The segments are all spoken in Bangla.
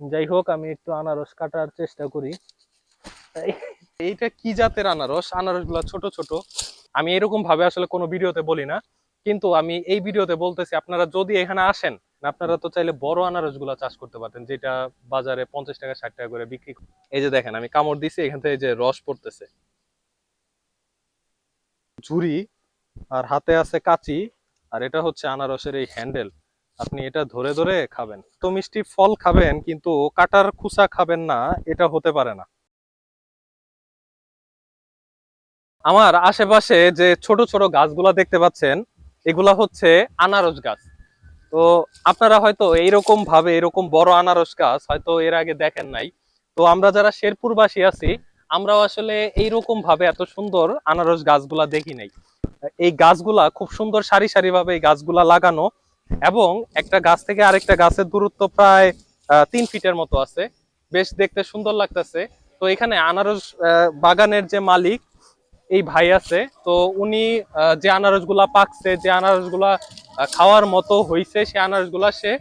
যাই হোক, আমি একটু আনারস কাটার চেষ্টা করি। এইটা কি জাতের আনারস? আনারসগুলা ছোট ছোট। আমি এরকম ভাবে আসলে কোনো ভিডিওতে বলি না। কিন্তু আমি এই ভিডিওতে বলতেছি, আপনারা যদি এখানে আসেন, আপনারা তো চাইলে বড় আনারসগুলা চাষ করতে পারতেন, যেটা বাজারে পঞ্চাশ টাকা, ষাট টাকা করে বিক্রি করে। এই যে দেখেন, আমি কামড় দিছি, এখান থেকে যে রস পড়তেছে। ঝুরি, আর হাতে আছে কাঁচি, আর এটা হচ্ছে আনারসের এই হ্যান্ডেল। আপনি এটা ধরে ধরে খাবেন। তো মিষ্টি ফল খাবেন, কিন্তু কাটার খুসা খাবেন না, এটা হতে পারে না। আমার আশেপাশে যে ছোট ছোট গাছগুলা দেখতে পাচ্ছেন, এগুলা হচ্ছে আনারস গাছ। তো আপনারা হয়তো এইরকম ভাবে, এরকম বড় আনারস গাছ হয়তো এর আগে দেখেন নাই। তো আমরা যারা শেরপুরবাসী আছি, আমরাও আসলে এইরকম ভাবে এত সুন্দর আনারস গাছগুলা দেখি নাই। এই গাছগুলা খুব সুন্দর সারি সারি ভাবে এই গাছগুলা লাগানো এবং একটা গাছ থেকে আরেকটা গাছের দূরত্ব প্রায় তিন ফিটের মতো আছে। বেশ দেখতে সুন্দর লাগতেছে। তো এখানে আনারস বাগানের যে মালিক এই ভাই আছে। তো উনি যে আনারসগুলা পাকছে যে আনারসগুলা খাওয়ার মতো হইছে সে আনারসগুলা সে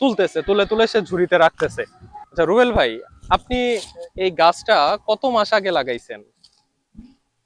তুলতেছে। তুলে তুলে সে ঝুড়িতে রাখতেছে। আচ্ছা রুবেল ভাই আপনি এই গাছটা কত মাস আগে লাগাইছেন?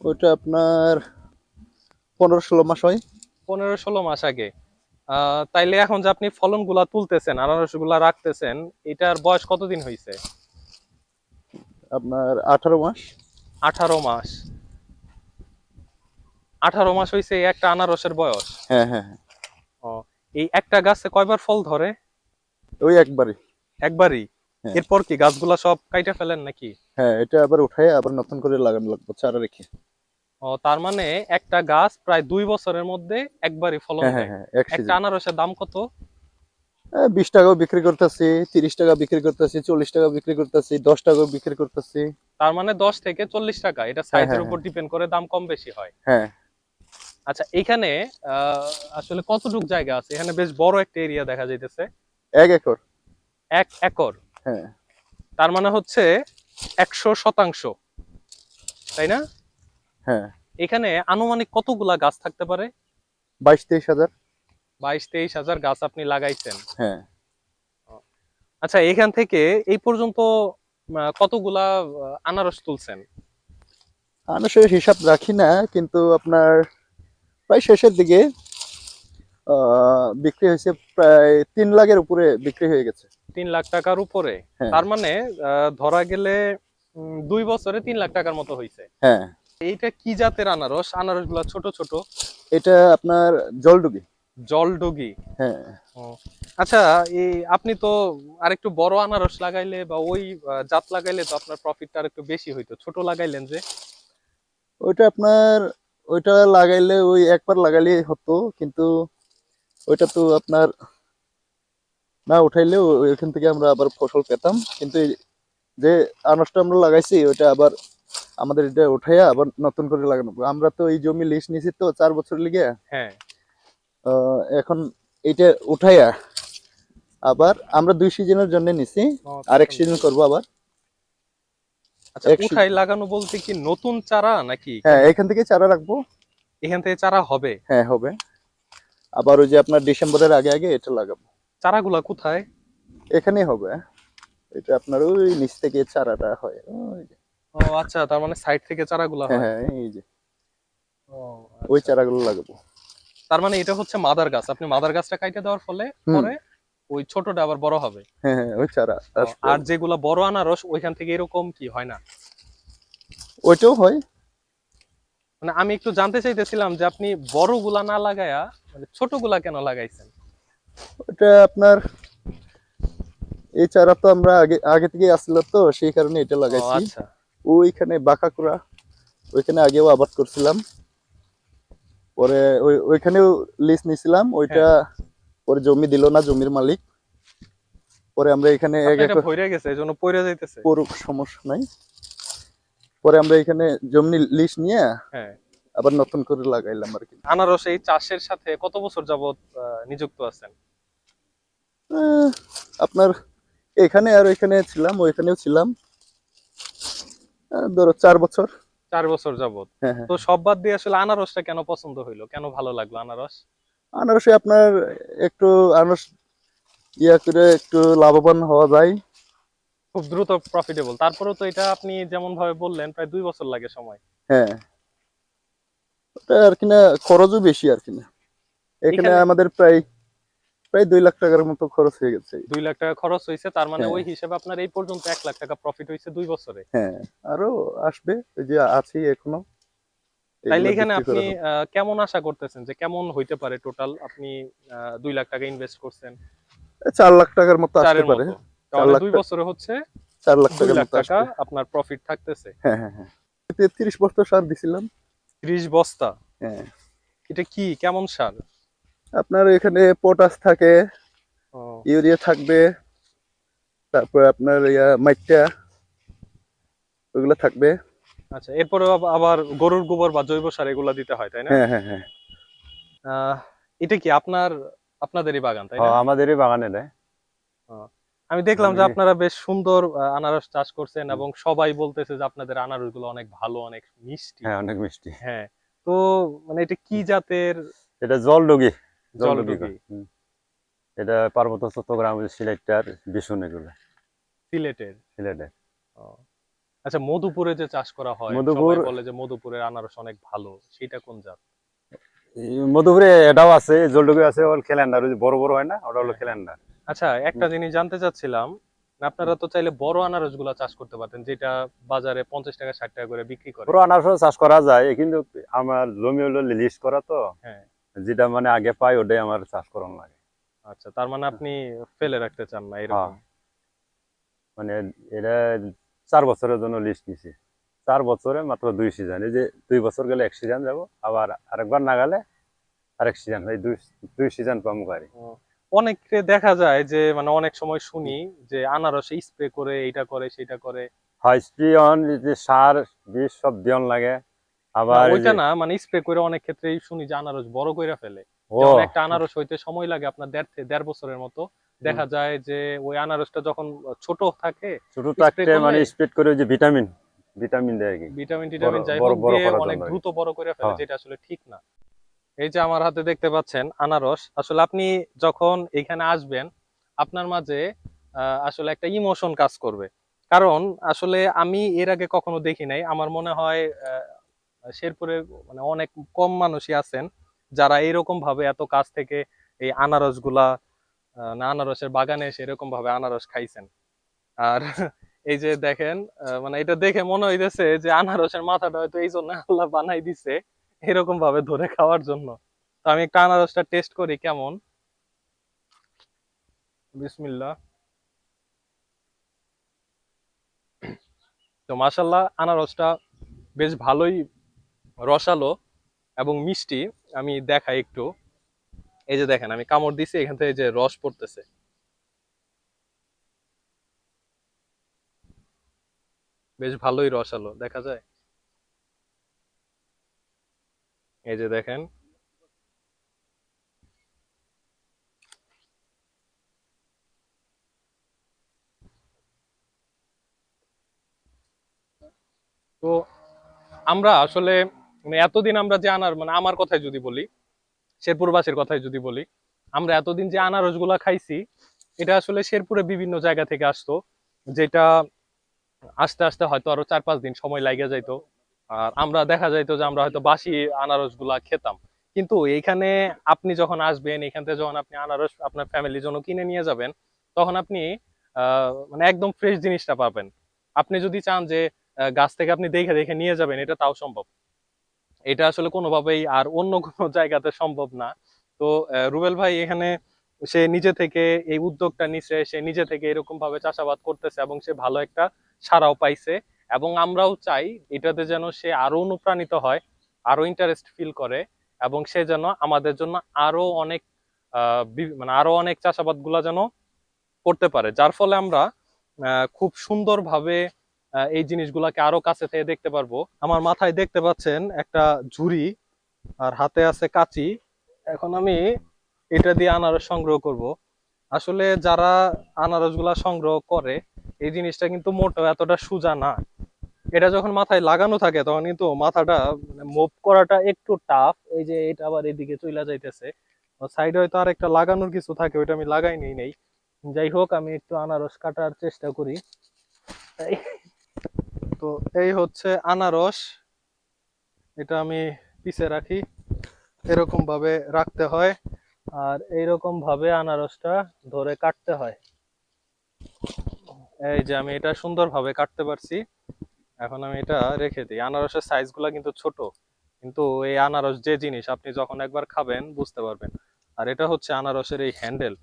ওইটা আপনার পনেরো ষোলো মাস হয়। পনেরো ষোলো মাস আগে। তাইলে এখন যে আপনি ফলনগুলা তুলতেছেন আনারসগুলা রাখতেছেন এটার বয়স কতদিন হয়েছে আপনার আঠারো মাস। আঠারো মাস। আঠারো মাস হয়েছে একটা আনারসের বয়স? হ্যাঁ হ্যাঁ হ্যাঁ। ও এই একটা গাছে কয়বার ফল ধরে? ওই একবারই। একবারই? হ্যাঁ। এরপর কি গাছগুলা সব কাইটা ফেলেন নাকি? হ্যাঁ এটা আবার উঠাই আবার নতুন করে লাগানো লাগবে চারা রেখে। ও তার মানে একটা গাছ প্রায় দুই বছরের মধ্যে একবারই ফলন হ্যাঁ হ্যাঁ দেয়। হ্যাঁ একটা আনারসের দাম কত? বিশ টাকাও বিক্রি করতেছি তিরিশ টাকা বিক্রি করতেছি চল্লিশ টাকা বিক্রি করতেছি দশ টাকাও বিক্রি করতেছি। তার মানে দশ থেকে চল্লিশ টাকা। এটা সাইজের উপর ডিপেন্ড করে দাম কম বেশি হয়। হ্যাঁ। আচ্ছা এখানে আসলে কতটুক জায়গা আছে? এখানে বেশ বড় একটা এরিয়া দেখা যাইতেছে। এক একর। এক একর? হ্যাঁ। তার মানে হচ্ছে একশো শতাংশ। তাই না? হ্যাঁ। এখানে আনুমানিক কতগুলা গাছ থাকতে পারে? বাইশ তেইশ হাজার। বাইশ তেইশ হাজার গাছ আপনি লাগাইছেন। হ্যাঁ। আচ্ছা এখান থেকে এই পর্যন্ত কতগুলা আনারস তুলছেন? আনারসের হিসাব রাখি না কিন্তু আপনার প্রায় শেষের দিকে বিক্রি হয়েছে প্রায় তিন লাখের উপরে বিক্রি হয়ে গেছে। তিন লাখ টাকার উপরে? হ্যাঁ। তার মানে ধরা গেলে দুই বছরে তিন লাখ টাকার মতো হয়েছে হ্যাঁ। এইটা কি জাতের আনারস? আনারসগুলা ছোট ছোট। এটা আপনার জলডুবি জলডুগি হ্যাঁ। আচ্ছা এই আপনি তো আরেকটু বড় আনারস লাগাইলে বা ওই জাত লাগাইলে তো আপনার প্রফিটটা আরেকটু বেশি হইতো। ছোট লাগাইলেন যে? ওইটা আপনার ওইটা লাগাইলে ওই একবার লাগাইলে হতো কিন্তু ওইটা তো আপনার না উঠাইলে ওইখান থেকে আমরা আবার ফসল পেতাম। কিন্তু যে আনারসটা আমরা লাগাইছি ওইটা আবার আমাদের এটা উঠাইয়া আবার নতুন করে লাগানো। আমরা তো এই জমি লিজ নিছি তো চার বছর লিগে। হ্যাঁ। এখন এইটা উঠাইয়া আবার আমরা দুই সিজনের জন্য নিছি। আরেক সিজন করব আবার। আচ্ছা উঠাই লাগানো বলতে কি নতুন চারা নাকি? হ্যাঁ এখান থেকে চারা রাখব। এখান থেকে চারা হবে? হ্যাঁ হবে। আবার ওই যে আপনার ডিসেম্বরের আগে আগে এটা লাগাবো। চারাগুলা কোথায়? এখানেই হবে। এটা আপনার ওই নিচ থেকে চারাটা হয়। ও আচ্ছা তার মানে সাইড থেকে চারাগুলা হ্যাঁ? হয় হ্যাঁ এই যে। ও, ওই আচ্ছা। চারাগুলো লাগাবো। তার মানে এটা হচ্ছে মাদার গাছ। আপনি মাদার গাছটা কাইটে দেওয়ার ফলে পরে ওই ছোটটা আবার বড় হবে। হ্যাঁ হ্যাঁ ওই চারা আর যেগুলা বড় আনারস ওইখান থেকে এরকম কি হয় না? ওইটাও হয়। মানে আমি একটু জানতে চাইতেছিলাম যে আপনি বড়গুলা না লাগায়া মানে ছোটগুলা কেন লাগাইছেন? ওটা আপনার এই চারা তো আমরা আগে আগে থেকে আসছিল তো সেই কারণে এটা লাগাইছি। আচ্ছা। ওইখানে বাঁকাকুড়া ওইখানে আগেও আবাদ করছিলাম। পরে ওই ওইখানেও লিজ নিছিলাম ওইটা পরে জমি দিল না জমির মালিক। পরে আমরা এখানে এক গেছে যাইতেছে? সমস্যা নাই। পরে আমরা এখানে জমি লিজ নিয়ে হ্যাঁ। আবার নতুন করে লাগাইলাম আর কি। আনারস এই চাষের সাথে কত বছর যাবত নিযুক্ত আছেন? আপনার এখানে আর ওইখানে ছিলাম ওইখানেও ছিলাম। ধরো চার বছর। চার বছর যাবত হ্যাঁ হ্যাঁ। তো সব বাদ দিয়ে আসলে আনারসটা কেন পছন্দ হইল? কেন ভালো লাগল আনারস? আনারসে আপনার একটু আনারস ইয়া করে একটু লাভবান হওয়া যায়। খুব দ্রুত প্রফিটেবল তারপরেও তো এটা আপনি যেমন ভাবে বললেন প্রায় দুই বছর লাগে সময়। হ্যাঁ। আর কিনা খরচও বেশি আর কিনা এখানে- আমাদের প্রায় প্রায় দুই লাখ টাকার মতো খরচ হয়ে গেছে। দুই লাখ টাকা খরচ হয়েছে তার মানে হ্যাঁ। ওই হিসেবে আপনার এই পর্যন্ত এক লাখ টাকা প্রফিট হয়েছে দুই বছরে। হ্যাঁ আরও আসবে ওই যে আছি এখনও। তাইলে এখানে আপনি কেমন আশা করতেছেন যে কেমন হইতে পারে টোটাল আপনি দুই লাখ টাকা ইনভেস্ট করছেন। চার লাখ টাকার মতো আসতে পারে। দুই। বছরে হচ্ছে চার লাখ টাকার টাকা আপনার প্রফিট থাকতেছে। হ্যাঁ হ্যাঁ হ্যাঁ। তেত্রিশ বস্তা সার দিছিলাম। ত্রিশ বস্তা? হ্যাঁ। এটা কি? কেমন সার? আপনার এখানে পটাশ থাকে ইউরিয়া থাকবে তারপর আপনার ইয়া মাইটা ওগুলো থাকবে। আচ্ছা এরপরে আবার গরুর গোবর বা জৈব সার এগুলা দিতে হয় তাই না? হ্যাঁ হ্যাঁ হ্যাঁ। আহ, এটা কি আপনার আপনাদেরই বাগান তাই না? আমাদেরই বাগানে দেয় আমি দেখলাম যে আপনারা বেশ সুন্দর আনারস চাষ করছেন এবং সবাই বলতেছে যে আপনাদের আনারসগুলো অনেক ভালো অনেক মিষ্টি। হ্যাঁ অনেক মিষ্টি। হ্যাঁ তো মানে এটা কি জাতের? এটা জলডুগি এটা পার্বত্য চট্টগ্রাম বিশুন এগুলো। সিলেটের? সিলেটের। আচ্ছা মধুপুরে যে চাষ করা হয় মধুপুর- বলে যে মধুপুরের আনারস অনেক ভালো। সেটা কোন জাত? মধুপুরে এটাও আছে জলডুগি আছে ওর ক্যালেন্ডার বড় বড় হয় না ওটা হলো ক্যালেন্ডার আচ্ছা একটা জিনিস জানতে চাচ্ছিলাম আপনারা তো চাইলে বড় আনারসগুলা চাষ করতে পারতেন যেটা বাজারে পঞ্চাশ টাকা ষাট টাকা করে বিক্রি করে। পুরো আনারস চাষ করা যায় কিন্তু আমার জমি হলো লিস্ট করা তো। হ্যাঁ। যেটা মানে আগে পাই ওটাই আমার চাষ করানো লাগে। আচ্ছা তার মানে আপনি ফেলে রাখতে চান না এরকম? হ্যাঁ। মানে এটা চার বছরের জন্য লিস্ট নিছি। চার বছরে মাত্র দুই সিজন এই যে দুই বছর গেলে এক সিজন যাব আবার আরেকবার না গেলে আরেক সিজন এই দুই দুই সিজন পাবো গাড়ি। অনেকে দেখা যায় যে মানে অনেক সময় শুনি যে আনারসে স্প্রে করে এইটা করে সেটা করে। হাই স্প্রিয়ন যে সার বিষ সব দিয়ন লাগে। আবার ওইটা না মানে স্প্রে করে অনেক ক্ষেত্রেই শুনি যে আনারস বড় কইরা ফেলে। যেমন একটা আনারস হইতে সময় লাগে আপনার দেড় থেকে দেড় বছরের মতো। দেখা যায় যে ওই আনারসটা যখন ছোট থাকে ছোট থাকতে মানে স্প্রেড করে যে ভিটামিন ভিটামিন দেয় আর কি। ভিটামিন টিটামিন যাই অনেক। দ্রুত বড় করে ফেলে হ্যাঁ। যেটা আসলে ঠিক না। এই যে আমার হাতে দেখতে পাচ্ছেন আনারস আসলে আপনি যখন এখানে আসবেন আপনার মাঝে আসলে একটা ইমোশন কাজ করবে। কারণ আসলে আমি এর আগে কখনো দেখি নাই আমার মনে হয় শেরপুরে মানে অনেক কম মানুষই আছেন যারা এরকম ভাবে এত কাছ থেকে এই আনারসগুলা আনারসের বাগানে এসে এরকম ভাবে আনারস খাইছেন। আর এই যে দেখেন মানে এটা দেখে মনে হইতেছে যে আনারসের মাথাটা হয়তো এই জন্য আল্লাহ বানাই দিছে এরকম ভাবে ধরে খাওয়ার জন্য। তো আমি একটা আনারসটা টেস্ট করি কেমন? বিসমিল্লা তো মাশাল্লাহ আনারসটা বেশ ভালোই রসালো এবং মিষ্টি আমি দেখাই একটু। এই যে দেখেন, আমি কামড় দিছি, এখান থেকে যে রস পড়তেছে। বেশ ভালোই রসালো, দেখা যায়? এই যে দেখেন। তো আমরা আসলে মানে এতদিন আমরা যে আনার মানে আমার কথাই যদি বলি, শেরপুরবাসীর কথাই যদি বলি, আমরা এতদিন যে আনারসগুলা খাইছি, এটা আসলে শেরপুরে বিভিন্ন জায়গা থেকে আসতো, যেটা আস্তে আস্তে হয়তো আরও চার পাঁচ দিন সময় লাগে যাইতো। আর আমরা দেখা যাইতো যে আমরা হয়তো বাসি আনারসগুলা খেতাম। কিন্তু এইখানে আপনি যখন আসবেন, এখান থেকে যখন আপনি আনারস আপনার ফ্যামিলির জন্য কিনে নিয়ে যাবেন, তখন আপনি মানে একদম ফ্রেশ জিনিসটা পাবেন। আপনি যদি চান যে গাছ থেকে আপনি দেখে দেখে নিয়ে যাবেন, এটা তাও সম্ভব। এটা আসলে কোনোভাবেই আর অন্য কোনো জায়গাতে সম্ভব না। তো রুবেল ভাই এখানে সে নিজে থেকে এই উদ্যোগটা নিছে, সে নিজে থেকে এরকম ভাবে চাষাবাদ করতেছে এবং সে ভালো একটা সারাও পাইছে এবং আমরাও চাই এটাতে যেন সে আরও অনুপ্রাণিত হয়, আরও ইন্টারেস্ট ফিল করে এবং সে যেন আমাদের জন্য আরও অনেক মানে আরও অনেক চাষাবাদগুলা যেন করতে পারে। যার ফলে আমরা খুব সুন্দরভাবে এই জিনিসগুলাকে আরও কাছে থেকে দেখতে পারব। আমার মাথায় দেখতে পাচ্ছেন একটা ঝুড়ি, আর হাতে আছে কাঁচি। এখন আমি এটা দিয়ে আনারস সংগ্রহ করব। আসলে যারা আনারসগুলা সংগ্রহ করে, এই জিনিসটা কিন্তু মোটো এতটা সোজা না। এটা যখন মাথায় লাগানো থাকে, তখন কিন্তু মাথাটা মুভ করাটা একটু টাফ এই যে এটা আবার এদিকে চইলা যাইতেছে। সাইডে হয়তো আর একটা লাগানোর কিছু থাকে, ওইটা আমি লাগাই নেই নেই। যাই হোক, আমি একটু আনারস কাটার চেষ্টা করি। তো এই হচ্ছে আনারস। এটা আমি পিছে রাখি। এরকম ভাবে রাখতে হয়। আর এইরকম ভাবে আনারসটা ধরে কাটতে হয়। এই যে আমি এটা সুন্দরভাবে কাটতে পারছি। এখন আমি এটা রেখে দিই। আনারসের সাইজগুলো কিন্তু ছোট। কিন্তু এই আনারস যে জিনিস আপনি যখন একবার খাবেন, বুঝতে পারবেন। আর এটা হচ্ছে আনারসের এই হ্যান্ডেল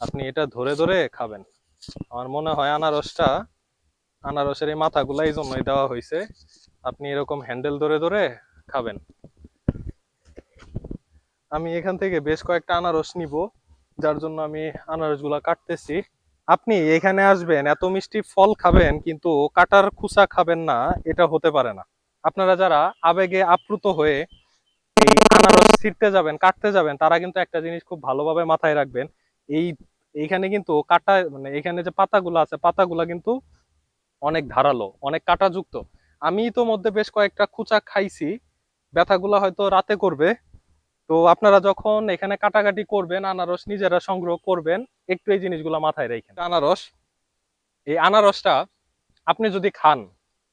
আপনি এটা ধরে ধরে খাবেন। আমার মনে হয় আনারসটা আনারসের এই মাথাগুলো এই জন্যই দেওয়া হয়েছে আপনি এরকম হ্যান্ডেল ধরে ধরে খাবেন। আমি এখান থেকে বেশ কয়েকটা আনারস নিব, যার জন্য আমি আনারসগুলা কাটতেছি। আপনি এখানে আসবেন, এত মিষ্টি ফল খাবেন, কিন্তু কাটার খুসা খাবেন না, এটা হতে পারে না। আপনারা যারা আবেগে আপ্লুত হয়ে এই আনারস ছিঁড়তে যাবেন, কাটতে যাবেন, তারা কিন্তু একটা জিনিস খুব ভালোভাবে মাথায় রাখবেন। এই, এইখানে কিন্তু কাটা মানে এখানে যে পাতাগুলো আছে, পাতাগুলা কিন্তু অনেক ধারালো, অনেক কাঁটাযুক্ত। আমি তো মধ্যে বেশ কয়েকটা খুচা খাইছি, ব্যথাগুলো হয়তো রাতে করবে। তো আপনারা যখন এখানে কাটাকাটি করবেন, আনারস নিজেরা সংগ্রহ করবেন, একটু এই জিনিসগুলো মাথায় রেখেন। আনারস, এই আনারসটা আপনি যদি খান,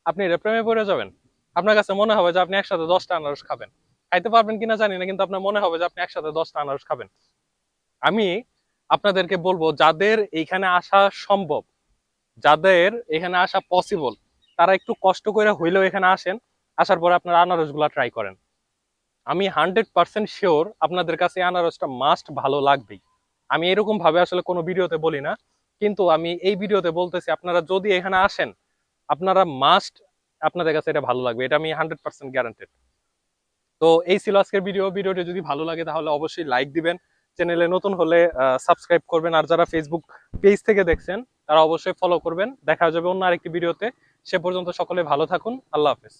আপনি এটা প্রেমে পড়ে যাবেন। আপনার কাছে মনে হবে যে আপনি একসাথে দশটা আনারস খাবেন। খাইতে পারবেন কিনা জানি না, কিন্তু আপনার মনে হবে যে আপনি একসাথে দশটা আনারস খাবেন। আমি আপনাদেরকে বলব, যাদের এইখানে আসা সম্ভব যাদের এখানে আসা পসিবল তারা একটু কষ্ট করে হইলেও এখানে আসেন, আসার পরে আপনারা আনারসগুলা ট্রাই করেন। আমি হান্ড্রেড পার্সেন্ট শিওর আপনাদের কাছে আনারসটা মাস্ট ভালো লাগবেই। আমি এরকম ভাবে আসলে কোনো ভিডিওতে বলি না, কিন্তু আমি এই ভিডিওতে বলতেছি, আপনারা যদি এখানে আসেন, আপনারা মাস্ট আপনাদের কাছে এটা ভালো লাগবে, এটা আমি হান্ড্রেড পার্সেন্ট গ্যারান্টেড তো এই ছিল আজকের ভিডিও ভিডিওটি যদি ভালো লাগে, তাহলে অবশ্যই লাইক দিবেন। চ্যানেলে নতুন হলে সাবস্ক্রাইব করবেন। আর যারা ফেসবুক পেজ থেকে দেখছেন তারা অবশ্যই ফলো করবেন। দেখা যাবে অন্য আরেকটি ভিডিওতে। সে পর্যন্ত সকলে ভালো থাকুন। আল্লাহ হাফেজ।